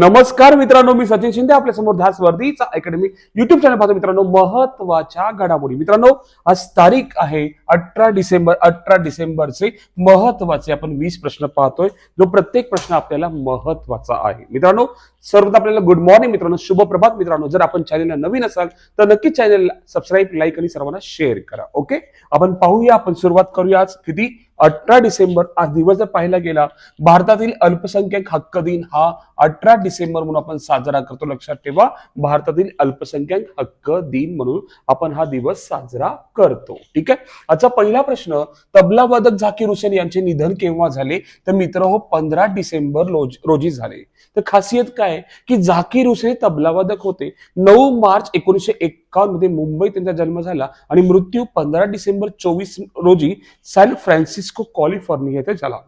नमस्कार मित्रांनो मी सचिन शिंदे आपल्यासमोर ध्यास वर्दीचा अकॅडमी युट्यूब चॅनल पाहतो. मित्रांनो महत्त्वाच्या घडामोडी. मित्रांनो आज तारीख आहे अठरा डिसेंबर अठरा डिसेंबरचे महत्त्वाचे आपण वीस प्रश्न पाहतोय. जो प्रत्येक प्रश्न आपल्याला महत्त्वाचा आहे. मित्रांनो सर्वात आपल्याला गुड मॉर्निंग मित्रांनो शुभ प्रभात मित्रांनो. जर आपण चॅनलला नवीन असाल तर नक्कीच चॅनलला सबस्क्राईब लाईक आणि सर्वांना शेअर करा ओके आपण पाहूया आपण सुरुवात करूया आज किती? अठरा डिसेंबर आज दिवस जर पाहिला गेला भारतातील अल्पसंख्याक हक्क दिन हा अठरा डिसेंबर म्हणून आपण साजरा करतो. लक्षात ठेवा भारतातील अल्पसंख्याक हक्क दिन म्हणून आपण हा दिवस साजरा करतो ठीक आहे? आजचा पहिला प्रश्न तबला वादक झाकीर हुसेन यांचे निधन केव्हा झाले? तर मित्र हो पंधरा डिसेंबर रोज- रोजी झाले. तर खासियत काय? आहे की झाकीर हुसेन तबलावादक होते. नऊ मार्च एकोणीसशे एक्कावन्नमध्ये मुंबईत त्यांचा जन्म झाला आणि मृत्यू पंधरा डिसेंबर चोवीस रोजी सॅन फ्रान्सिस्को कॅलिफोर्निया येथे झाला.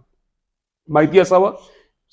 माहिती असावं?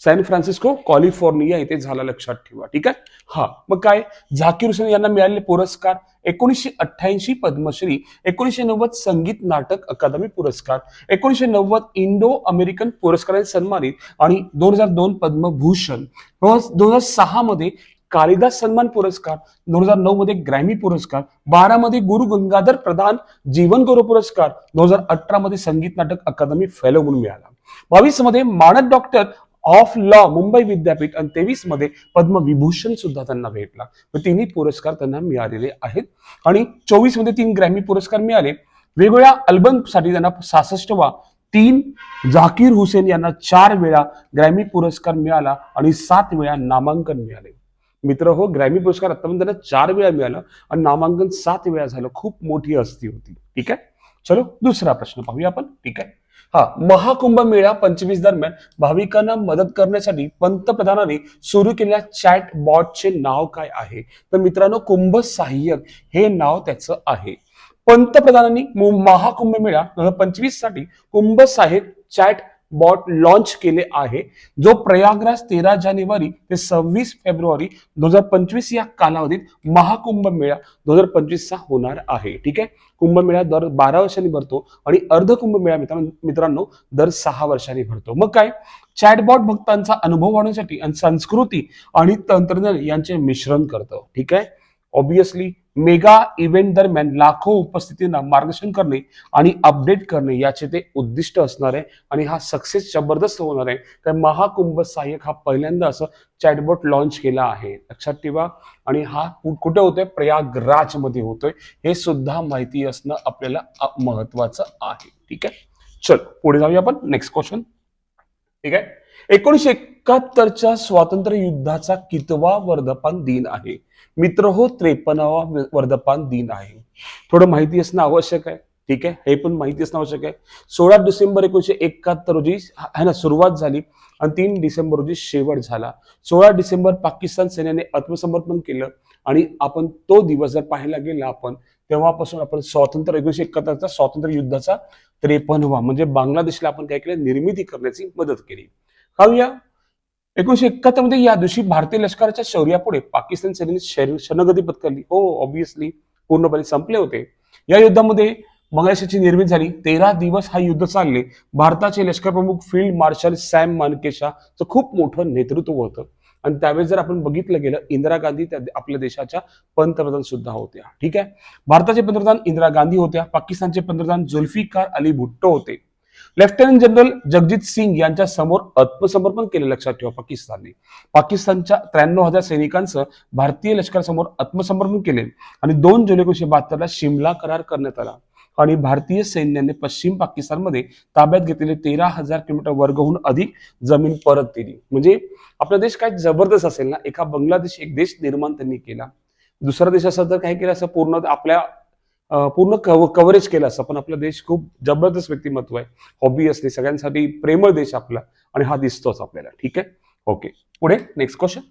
सॅन फ्रान्सिस्को कॉलिफोर्निया येथे झाला लक्षात ठेवा ठीक आहे? हा मग काय? झाकीर हुसेन यांना मिळालेले पुरस्कार एकोणीसशे अठ्ठ्याऐंशी पद्मश्री एकोणीसशे नव्वद संगीत नाटक अकादमी पुरस्कार एकोणीसशे नव्वद इंडो अमेरिकन पुरस्काराने सन्मानित आणि दोन हजार दोन पद्मभूषण दोन हजार सहा मध्ये कालिदास सन्मान पुरस्कार दोन हजार नऊ मध्ये ग्रॅमी पुरस्कार बारा मध्ये गुरु गंगाधर प्रधान जीवन गौरव पुरस्कार दोन हजार अठरा मध्ये संगीत नाटक अकादमी फेलो म्हणून मिळाला. बावीसमध्ये मानद डॉक्टर ऑफ लॉ मुंबई विद्यापीठ आणि तेवीसमध्ये पद्मविभूषण सुद्धा त्यांना भेटला. तर तिन्ही पुरस्कार त्यांना मिळालेले आहेत. आणि चोवीसमध्ये तीन ग्रॅमी पुरस्कार मिळाले. वेगवेगळ्या अल्बमसाठी त्यांना सहासष्टवा तीन झाकीर हुसेन यांना चार वेळा ग्रॅमी पुरस्कार मिळाला आणि सात वेळा नामांकन मिळाले. मित्र हो ग्रॅमी पुरस्कार आतापर्यंत त्यांना चार वेळा मिळालं आणि नामांकन सात वेळा झालं. खूप मोठी हस्ती होती. ठीक आहे? चलो दुसरा प्रश्न पाहूया आपण. ठीक आहे? हा महाकुंभ मेळा पंचवीस दरम्यान भाविकांना मदत करण्यासाठी पंतप्रधानांनी सुरू केलेल्या चॅट बॉटचे नाव काय आहे? तर मित्रांनो कुंभ सहाय्यक हे नाव त्याचं आहे. पंतप्रधानांनी महाकुंभ मेळा दोन हजार पंचवीससाठी Kumbh Saheb chat bot launch केले आहे जो प्रयागराज तेरा जानेवारी ते सव्वीस फेब्रुवारी दोन हजार पंचवीस या कालावधीत महाकुंभ मेळा दोन हजार पंचवीसचा होणार आहे. ठीक आहे? कुंभमेळा दर बारा वर्षांनी भरतो आणि अर्ध कुंभमेळा मित्रांनो मित्रांनो दर सहा वर्षांनी भरतो. मग काय? चॅटबॉट भक्तांचा अनुभव वाढवण्यासाठी आणि संस्कृती आणि तंत्रज्ञान यांचे मिश्रण करतं. ठीक आहे? ऑब्विसली मेगा इव्हेंट दरम्यान लाखो उपस्थितींना मार्गदर्शन करणे आणि अपडेट करणे याचे ते उद्दिष्ट असणार आहे आणि हा सक्सेस जबरदस्त होणार आहे. कारण महाकुंभ सहाय्यक हा पहिल्यांदा असं चॅटबॉट लॉन्च केला आहे. लक्षात ठेवा. आणि हा कुठे होतोय? प्रयागराजमध्ये होतोय. हे सुद्धा माहिती असणं आपल्याला महत्वाचं आहे. ठीक आहे? चल पुढे जाऊया आपण. नेक्स्ट क्वेश्चन ठीक आहे? एकोणीशे एकाहत्तरच्या स्वातंत्र्य युद्धाचा कितवा वर्धपान दिन आहे? मित्र हो त्रेपन्नावा वर्धपान दिन आहे. थोडं माहिती असणं आवश्यक आहे. ठीक आहे? हे पण माहिती असणं आवश्यक आहे. सोळा डिसेंबर एकोणीशे एकाहत्तर रोजी है ना सुरुवात झाली आणि तीन डिसेंबर रोजी शेवट झाला. सोळा डिसेंबर पाकिस्तान सैन्याने आत्मसमर्पण केलं आणि आपण तो दिवस जर पाहायला गेला आपण तेव्हापासून आपण स्वातंत्र्य एकोणीशे एकाहत्तरचा स्वातंत्र्य युद्धाचा त्रेपन्नवा म्हणजे बांगलादेशला आपण काय केलं? निर्मिती करण्याची मदत केली. पाहूया एकोणीशे एकाहत्तरमध्ये या दिवशी भारतीय लष्कराच्या शौर्यापुढे पाकिस्तान सेनेने शरणगती पत्करली हो ऑब्विसली पूर्णपणे संपले होते. या युद्धामध्ये बांगलादेशाची निर्मिती झाली. तेरा दिवस हा युद्ध चालले. भारताचे लष्कर प्रमुख फील्ड मार्शल सॅम मानकेशाचं खूप मोठं नेतृत्व होतं. आणि त्यावेळेस जर आपण बघितलं गेलं इंदिरा गांधी त्या आपल्या देशाच्या पंतप्रधान सुद्धा होत्या. ठीक आहे? भारताचे पंतप्रधान इंदिरा गांधी होत्या. पाकिस्तानचे पंतप्रधान जुल्फिकार अली भुट्टो होते. लेफ्टनंट जनरल जगजित सिंग यांच्या समोर आत्मसमर्पण केले लक्षात ठेवा पाकिस्तानने. पाकिस्तानच्या त्र्याण्णव हजार सैनिकांचं भारतीय लष्करासमोर आत्मसमर्पण केले आणि दोन जुलै एकोणीशे बहात्तरला शिमला करार करण्यात आला. आणि भारतीय सैन्याने पश्चिम पाकिस्तानमध्ये ताब्यात घेतलेले तेरा हजार किलोमीटर वर्गहून अधिक जमीन परत दिली. म्हणजे आपला देश काय जबरदस्त असेल ना? एका बांगलादेश एक देश निर्माण त्यांनी केला. दुसरा देश असा जर काही केलं असं पूर्ण आपल्या पूर्ण कव कव्हरेज केलं असं. पण आपला देश खूप जबरदस्त व्यक्तिमत्व आहे. हॉबी ऑब्विसली सगळ्यांसाठी प्रेमळ देश आपला आणि हा दिसतोच आपल्याला. ठीक आहे? ओके पुढे नेक्स्ट क्वेश्चन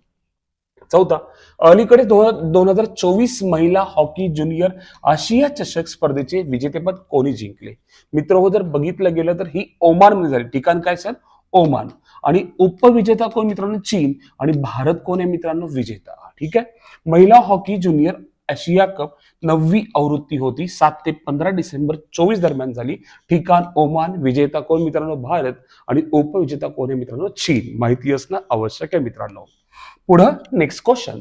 चौथा. अलीकडे दोन दोन हजार चोवीस महिला हॉकी ज्युनियर आशिया चषक स्पर्धेचे विजेतेपद कोणी जिंकले? मित्र हो जर बघितलं गेलं तर ही ओमानमध्ये झाली. ठिकाण काय सर? ओमान. आणि उपविजेता कोण मित्रांनो? चीन. आणि भारत कोण आहे मित्रांनो? विजेता. ठीक आहे? महिला हॉकी ज्युनियर आशिया कप नववी आवृत्ती होती. सात ते पंधरा डिसेंबर चोवीस दरम्यान झाली. ठिकाण ओमान विजेता कोण मित्रांनो? भारत आणि उपविजेता कोण आहे मित्रांनो? चीन. माहिती असणं आवश्यक आहे मित्रांनो. पुढं नेक्स्ट क्वेश्चन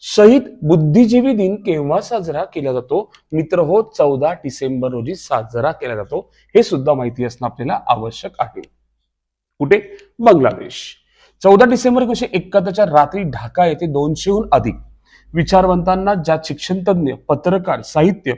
शहीद बुद्धिजीवी दिन केव्हा साजरा केला जातो? मित्र हो चौदा डिसेंबर रोजी साजरा केला जातो. हे सुद्धा माहिती असणं आपल्याला आवश्यक आहे. कुठे? बांगलादेश. चौदा डिसेंबर एकोणीशे एकाहत्तरच्या रात्री ढाका येथे दोनशेहून अधिक विचारवंतांना ज्या शिक्षणतज्ञ पत्रकार साहित्य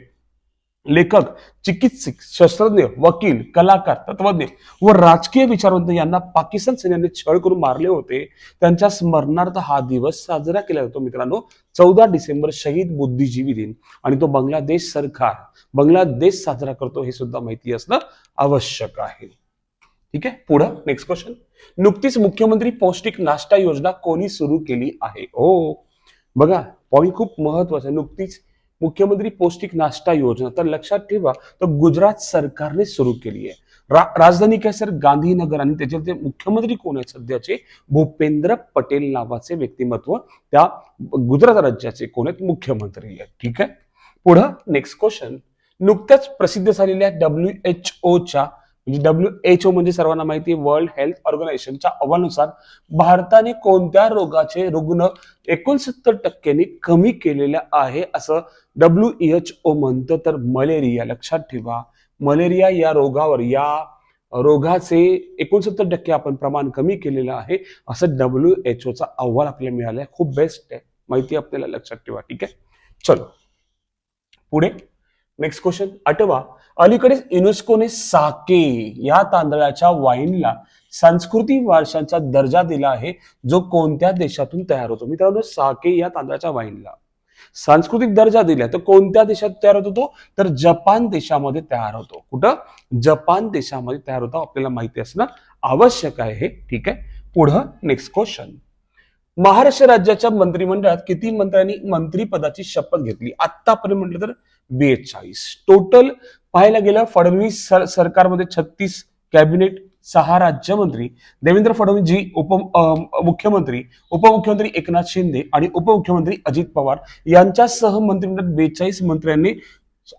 लेखक चिकित्सक शस्त्रज्ञ वकील कलाकार तत्वज्ञ व राजकीय विचारवंत यांना पाकिस्तान सैन्याने छळ करून मारले होते त्यांच्या स्मरणार्थ हा दिवस साजरा केला जातो. मित्रांनो चौदा डिसेंबर शहीद बुद्धिजीवी दिन आणि तो बांगलादेश सरकार बांगलादेश साजरा करतो हे सुद्धा माहिती असणं आवश्यक आहे. ठीक आहे? पुढं नेक्स्ट क्वेश्चन नुकतीच मुख्यमंत्री पौष्टिक नाश्ता योजना कोणी सुरू केली आहे? हो. बघा पॉईंट खूप महत्त्वाचा आहे. नुकतीच मुख्यमंत्री पौष्टिक नाश्ता योजना. तर लक्षात ठेवा तर गुजरात सरकारने सुरू केली आहे. रा- राजधानी काय सर गांधीनगर आणि त्याच्यात मुख्यमंत्री कोण आहेत सध्याचे? भूपेंद्र पटेल नावाचे व्यक्तिमत्व त्या गुजरात राज्याचे कोण आहेत? मुख्यमंत्री आहेत. ठीक आहे? पुढं नेक्स्ट क्वेश्चन नुकत्याच प्रसिद्ध झालेल्या डब्ल्यू एच ओच्या म्हणजे डब्ल्यू एच ओ म्हणजे सर्वांना माहिती आहे वर्ल्ड हेल्थ ऑर्गनायझेशनच्या अहवालानुसार भारताने कोणत्या रोगाचे रुग्ण एकोणसत्तर टक्क्यांनी कमी केलेले आहे असं डब्ल्यू एच ओ म्हणतं. तर मलेरिया लक्षात ठेवा. मलेरिया या रोगावर या रोगाचे एकोणसत्तर टक्के आपण प्रमाण कमी केलेलं आहे असं डब्ल्यू एच ओचा अहवाल आपल्याला मिळाला आहे खूप बेस्ट आहे. माहिती आपल्याला लक्षात ठेवा. ठीक आहे? चलो. पुढे. नेक्स्ट क्वेश्चन आठवा. अलीकडेच युनेस्कोने साके या तांदळाच्या वाईनला सांस्कृतिक वारशांचा दर्जा दिला आहे जो कोणत्या देशातून तयार होतो? मित्रांनो साके या तांदळाच्या वाईनला सांस्कृतिक दर्जा दिला तर कोणत्या देशात तयार होतो तर जपान देशामध्ये तयार होतो. कुठं? जपान देशामध्ये तयार होतो आपल्याला माहिती असणं आवश्यक आहे. हे ठीक आहे. पुढं नेक्स्ट क्वेश्चन महाराष्ट्र राज्याच्या मंत्रिमंडळात किती मंत्र्यांनी मंत्रीपदाची शपथ घेतली? आतापर्यंत म्हटलं तर बेचाळीस. टोटल पाहायला गेलं फडणवीस सर- सरकारमध्ये छत्तीस कॅबिनेट सहा राज्यमंत्री. देवेंद्र फडणवीस जी उप मुख्यमंत्री उपमुख्यमंत्री एकनाथ शिंदे आणि उपमुख्यमंत्री अजित पवार यांच्यासह मंत्रिमंडळात बेचाळीस मंत्र्यांनी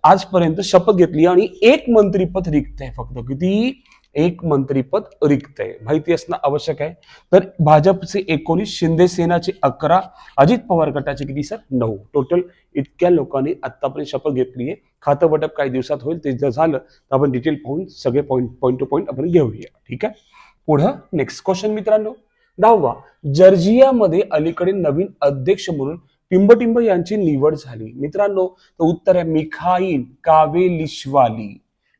आजपर्यंत शपथ घेतली आणि एक मंत्रीपद रिक्त आहे फक्त. किती? एक मंत्रीपद रिक्त आहे. माहिती असणं आवश्यक आहे. तर भाजपचे एकोणीस शिंदे सेनाचे अकरा अजित पवार गटाचे किती सर? नऊ. टोटल इतक्या लोकांनी आतापर्यंत शपथ घेतली आहे. खातं वाटप काही दिवसात होईल ते जर झालं तर आपण डिटेल पाहून सगळे पॉईंट पॉईंट टू पॉईंट आपण घेऊया. ठीक आहे? पुढं नेक्स्ट क्वेश्चन मित्रांनो. दहावा. जर्जियामध्ये अलीकडे नवीन अध्यक्ष म्हणून टिंबटिंब यांची निवड झाली. मित्रांनो तर उत्तर आहे मिखाईल कावेलिश्वाली.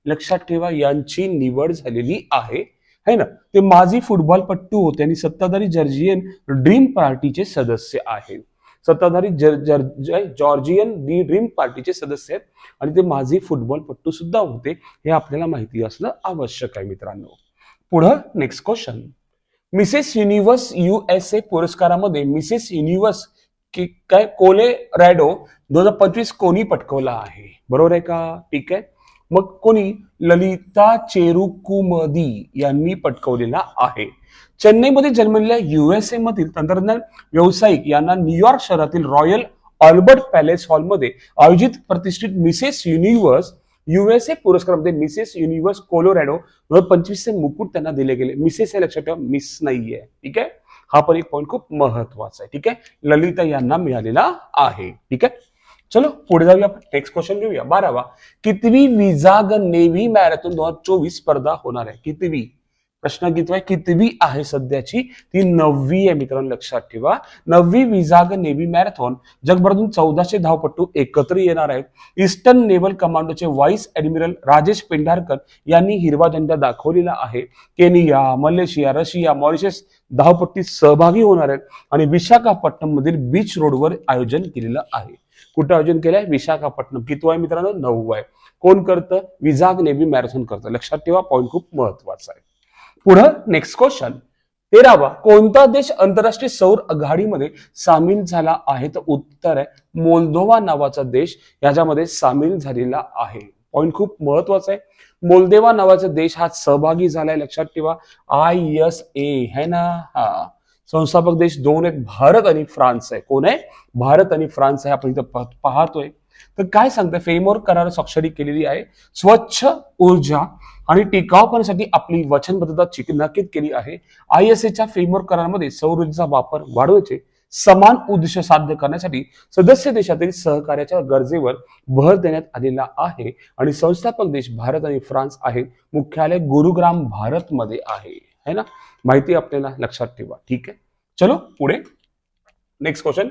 लक्षात ठेवा यांची निवड झालेली आहे. है ना? ते माजी फुटबॉलपट्टू होते आणि सत्ताधारी जर्जियन ड्रीम पार्टीचे सदस्य आहेत. सत्ताधारी जर जर जॉर्जियन डी ड्रीम पार्टीचे सदस्य आहेत आणि ते माजी फुटबॉलपट्टू सुद्धा होते हे आपल्याला माहिती असणं आवश्यक आहे मित्रांनो. पुढं next question Mrs Universe USA पुरस्कारामध्ये Mrs universe काय कोले रॅडो दोन हजार पंचवीस कोणी पटकवला आहे? बरोबर आहे का? ठीक आहे. मग कोणी ललिता चेरुकुमदी यांनी पटकवलेला आहे. चेन्नईमध्ये जन्मलेल्या युएसए मधील तंत्रज्ञान व्यावसायिक यांना न्यूयॉर्क शहरातील रॉयल ऑल्बर्ट पॅलेस हॉलमध्ये आयोजित प्रतिष्ठित मिसेस युनिव्हर्स युएसए पुरस्कारामध्ये मिसेस युनिव्हर्स कोलोरॅडो दोन हजार पंचवीसचे मुकुट त्यांना दिले गेले. मिसेस हे लक्षात ठेवा मिस नाहीये. ठीक आहे? हा पण एक पॉईंट खूप महत्त्वाचा आहे. ठीक आहे? ललिता यांना मिळालेला आहे. ठीक आहे? चलो पुढे जाऊया आपण. नेक्स्ट क्वेश्चन घेऊया. बारावा. कितवी विजाग नेव्ही मॅरेथॉन दोन हजार चोवीस स्पर्धा होणार आहे? कितवी? प्रश्न कितवा आहे? कितवी आहे सध्याची? ती नववी आहे मित्रांनो लक्षात ठेवा. नववी विजाग नेव्ही मॅरेथॉन जगभरातून चौदाशे धावपट्टू एकत्र येणार आहेत. ईस्टर्न नेव्हल कमांडोचे व्हाईस ऍडमिरल राजेश पेंढारकर यांनी हिरवा झेंडा दाखवलेला आहे. केनिया मलेशिया रशिया मॉरिशस धावपट्टीत सहभागी होणार आहेत. आणि विशाखापट्टणम मधील बीच रोडवर आयोजन केलेलं आहे. कुठं आयोजन केलंय? विशाखापट्टणम. किती आहे मित्रांनो? नऊ आहे. कोण करतं? विजाग नेव्ही मॅरेथॉन करतं. लक्षात ठेवा पॉईंट खूप महत्त्वाचा आहे. पुढं नेक्स्ट क्वेश्चन तेरावा कोणता देश आंतरराष्ट्रीय सौर आघाडीमध्ये सामील झाला आहे? तर उत्तर आहे मोल्दोवा नावाचा देश याच्यामध्ये सामील झालेला आहे. पॉईंट खूप महत्त्वाचा आहे. मोल्देवा नावाचा देश हा सहभागी झालाय. लक्षात ठेवा आय एस ए है ना? हा. संस्थापक देश दोन आहेत भारत आणि फ्रान्स आहे. कोण आहे? भारत आणि फ्रान्स आहे. आपण इथं पाहतोय. तर काय सांगतं फेमोर करार स्वाक्षरी केलेली आहे. स्वच्छ ऊर्जा आणि टिकाऊपणासाठी आपली वचनबद्धता चिन्हांकित केली आहे. आय एस एच्या फेमोर करारामध्ये सौर ऊर्जेचा वापर वाढवायचे समान उद्देश साध्य करण्यासाठी सदस्य देशातील सहकार्याच्या गरजेवर भर देण्यात आलेला आहे. आणि संस्थापक देश भारत आणि फ्रान्स आहेत मुख्यालय गुरुग्राम भारतमध्ये आहे. है ना? माहिती आपल्याला लक्षात ठेवा. ठीक आहे? चलो पुढे. नेक्स्ट क्वेश्चन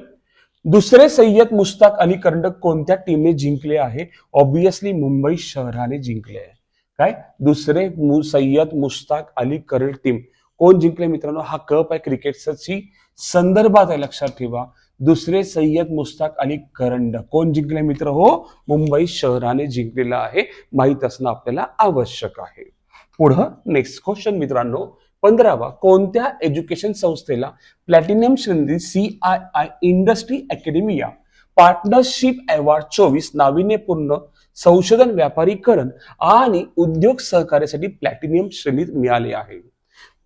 दुसरे सय्यद मुश्ताक अली करंडक कोणत्या टीमने जिंकले आहे? ऑब्विसली मुंबई शहराने जिंकले आहे. काय? दुसरे मु- सय्यद मुश्ताक अली करंडक टीम कोण जिंकले मित्रांनो? हा कप आहे क्रिकेटची संदर्भात आहे लक्षात ठेवा. दुसरे सय्यद मुस्ताक अली करंड कोण जिंकले मित्र? हो मुंबई शहराने जिंकलेला आहे. माहीत असणं आपल्याला आवश्यक आहे. पुढं नेक्स्ट क्वेश्चन मित्रांनो. पंधरावा कोणत्या एज्युकेशन संस्थेला प्लॅटिनियम श्रेणी C I I industry academia partnership award चोवीस नाविन्यपूर्ण संशोधन व्यापारीकरण आणि उद्योग सहकार्यासाठी प्लॅटिनियम श्रेणीत मिळाले आहे?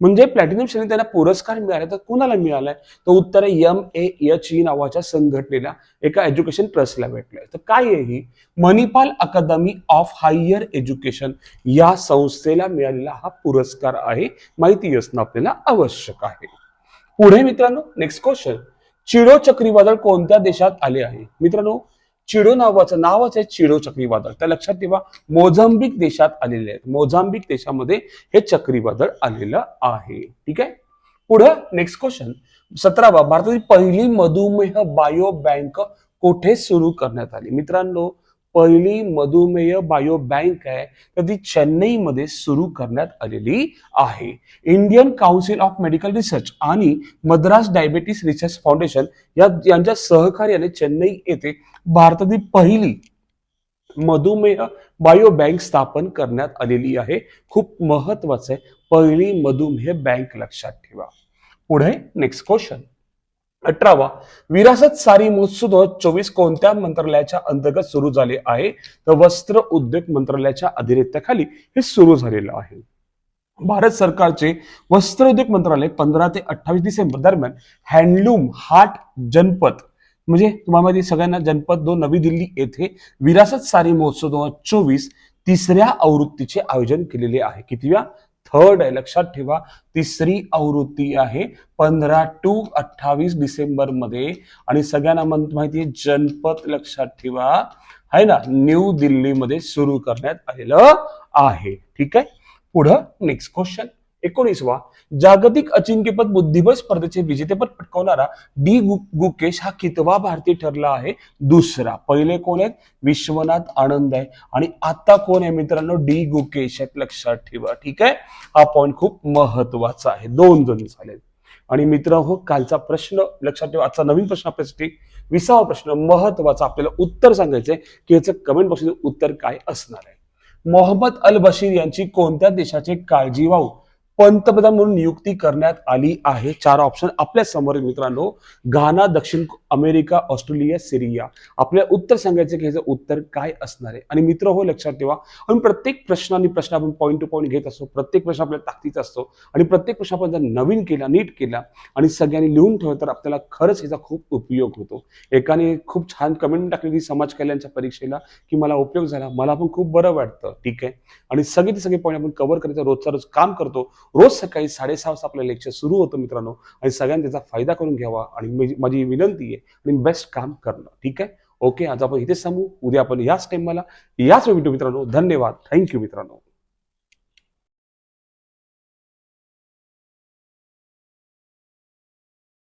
म्हणजे प्लॅटिनम श्रेणी त्यांना पुरस्कार मिळाले तर कुणाला मिळालाय? तर उत्तर एम ए एच ई नावाच्या संघटनेला एका एज्युकेशन ट्रस्टला भेटलंय. तर काय आहे ही? Manipal academy of higher education या संस्थेला मिळालेला हा पुरस्कार आहे. माहिती असणं आपल्याला आवश्यक आहे. पुढे मित्रांनो नेक्स्ट क्वेश्चन चिडो चक्रीवादळ कोणत्या देशात आले आहे? मित्रांनो चिडो नावाचं नावच आहे चिडो चक्रीवादळ. तर लक्षात ठेवा मोझांबिक देशात आलेले आहेत. मोझांबिक देशामध्ये हे चक्रीवादळ आलेलं आहे. ठीक आहे? पुढं नेक्स्ट क्वेश्चन सतरावा भारतातील पहिली मधुमेह बायो बँक कोठे सुरू करण्यात आली? मित्रांनो पहिली मधुमेह बायो बँक आहे तर ती चेन्नईमध्ये सुरू करण्यात आलेली आहे. Indian Council of Medical Research आणि मद्रास डायबेटीस रिसर्च फाउंडेशन या यांच्या सहकार्याने चेन्नई येथे भारतातील पहिली मधुमेह बायो बँक स्थापन करण्यात आलेली आहे. खूप महत्वाचं आहे. पहिली मधुमेह बँक लक्षात ठेवा. पुढे नेक्स्ट क्वेश्चन अठरावा विरासत सारी महोत्सव दोन हजार चोवीस कोणत्या मंत्रालयाच्या अंतर्गत सुरू झाले आहे? तर वस्त्र उद्योग मंत्रालयाच्या अधिरेत्याखाली हे सुरू झालेलं आहे. भारत सरकारचे वस्त्र उद्योग मंत्रालय पंधरा ते अठ्ठावीस डिसेंबर दरम्यान हँडलूम हाट जनपद म्हणजे तुम्हाला माहिती सगळ्यांना जनपद दोन नवी दिल्ली येथे विरासत सारी महोत्सव दोन हजार चोवीस तिसऱ्या आवृत्तीचे आयोजन केलेले आहे. कितव्या? थर्ड आहे. लक्षात ठेवा. तिसरी आवृत्ती आहे पंधरा टू अठ्ठावीस डिसेंबरमध्ये आणि सगळ्यांना मन- माहिती आहे जनपद लक्षात ठेवा. आहे ना? न्यू दिल्लीमध्ये सुरू करण्यात आलेलं आहे. ठीक आहे? पुढं नेक्स्ट क्वेश्चन एकोणीसवा जागतिक अजिंक्यपद बुद्धिबळ स्पर्धेचे विजेतेपद पटकावणारा डी गु गुकेश हा कितवा भारतीय ठरला आहे? दुसरा. पहिले कोण आहेत? विश्वनाथ आनंद आहे. आणि आता कोण आहे मित्रांनो? डी गुकेश आहेत. लक्षात ठेवा. ठीक आहे? हा पॉईंट खूप महत्त्वाचा आहे. दोन जण झाले. आणि मित्र हो कालचा प्रश्न लक्षात ठेवा. आजचा नवीन प्रश्न आपल्यासाठी विसावा प्रश्न महत्त्वाचा. आपल्याला उत्तर सांगायचंय की याचं कमेंट बॉक्समध्ये उत्तर काय असणार आहे? मोहम्मद अल बशीर यांची कोणत्या देशाची काळजीवाहू पंतप्रधान म्हणून नियुक्ती करण्यात आली आहे. चार ऑप्शन आपल्यासमोर मित्रांनो. घाना दक्षिण अमेरिका ऑस्ट्रेलिया सिरिया. आपल्या उत्तर सांगायचं की ह्याचं उत्तर काय असणार आहे? आणि मित्र हो लक्षात ठेवा. आपण प्रत्येक प्रश्न आणि प्रश्न आपण पॉईंट टू पॉईंट घेत असतो. प्रत्येक प्रश्न आपल्या ताकदीचा असतो. आणि प्रत्येक प्रश्न आपण जर नवीन केला नीट केला आणि सगळ्यांनी लिहून ठेवलं तर आपल्याला खरंच ह्याचा खूप उपयोग होतो. एकाने खूप छान कमेंट टाकलेली समाज कल्याणच्या परीक्षेला की मला उपयोग झाला. मला पण खूप बरं वाटतं. ठीक आहे? आणि सगळे ते सगळे पॉईंट आपण कव्हर करायचं. रोजचा रोज काम करतो. रोज सकाळी साडेसहा वाजता आपलं लेक्चर सुरू होतं मित्रांनो. आणि सगळ्यांनी त्याचा फायदा करून घ्यावा. आणि माझी विनंती आहे आणि बेस्ट काम करणं. ठीक आहे? ओके आज आपण इथेच सांगू उद्या आपण याच टाइम मला याच व्हिडिओ मित्रांनो. धन्यवाद. थँक्यू मित्रांनो.